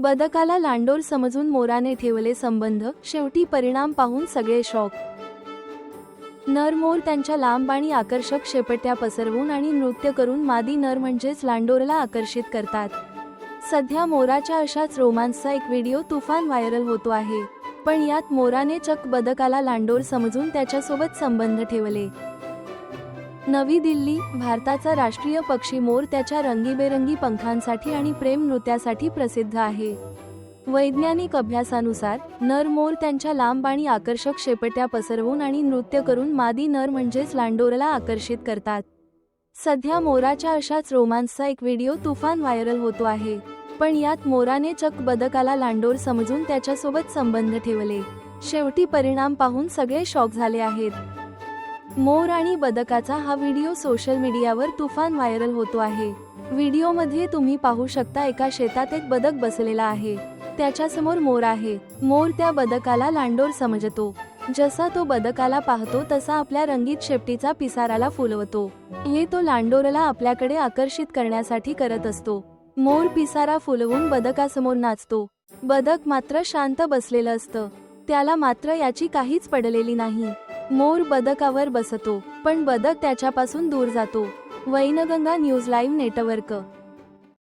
बदकाला लांडोर समजून मोराने ठेवले संबंध शेवटी परिणाम पाहून सगळे शॉक. नर मोर त्यांच्या लांब आणि आकर्षक शेपट्या पसरवून आणि नृत्य करून मादी नर म्हणजेच लांडोरला आकर्षित करतात. सध्या मोराच्या अशाच रोमांसचा एक व्हिडिओ तुफान व्हायरल होतो आहे. पण यात मोराने चक बदकाला लांडोर समजून त्याच्यासोबत संबंध ठेवले. नवी दिल्ली भारताचा राष्ट्रीय पक्षी मोर त्याच्या रंगीबेरंगी पंखांसाठी आणि प्रेम नृत्यासाठी प्रसिद्ध आहे. वैज्ञानिक अभ्यासानुसार नर मोर त्यांच्या लांब आणि आकर्षक शेपट्या पसरवून आणि नृत्य करून मादी नर म्हणजेच लांडोरला आकर्षित करतात. सध्या मोराच्या अशाच रोमांसचा एक व्हिडिओ तुफान व्हायरल होतो आहे पण यात मोराने चक बदकाला लांडोर समजून त्याच्यासोबत संबंध ठेवले. शेवटी परिणाम पाहून सगळे शॉक झाले आहेत. मोर आणि बदकाचा हा व्हिडिओ सोशल मीडियावर तुफान व्हायरल होतो आहे. व्हिडिओमध्ये तुम्ही पाहू शकता एका शेतात एक बदक बसलेला आहे. त्याच्यासमोर मोर आहे. मोर त्या बदकाला लांडोर समजतो. जसा तो बदकाला पाहतो तसा आपल्या रंगीत शेपटीचा पिसाराला फुलवतो. हे तो लांडोरला आपल्याकडे आकर्षित करण्यासाठी करत असतो. मोर पिसारा फुलवून बदकासमोर नाचतो. बदक मात्र शांत बसलेलं असतं. त्याला मात्र याची काहीच पडलेली नाही. मोर बदकावर बसतो पण बदक त्याच्यापासून दूर जातो. Wainganga news live network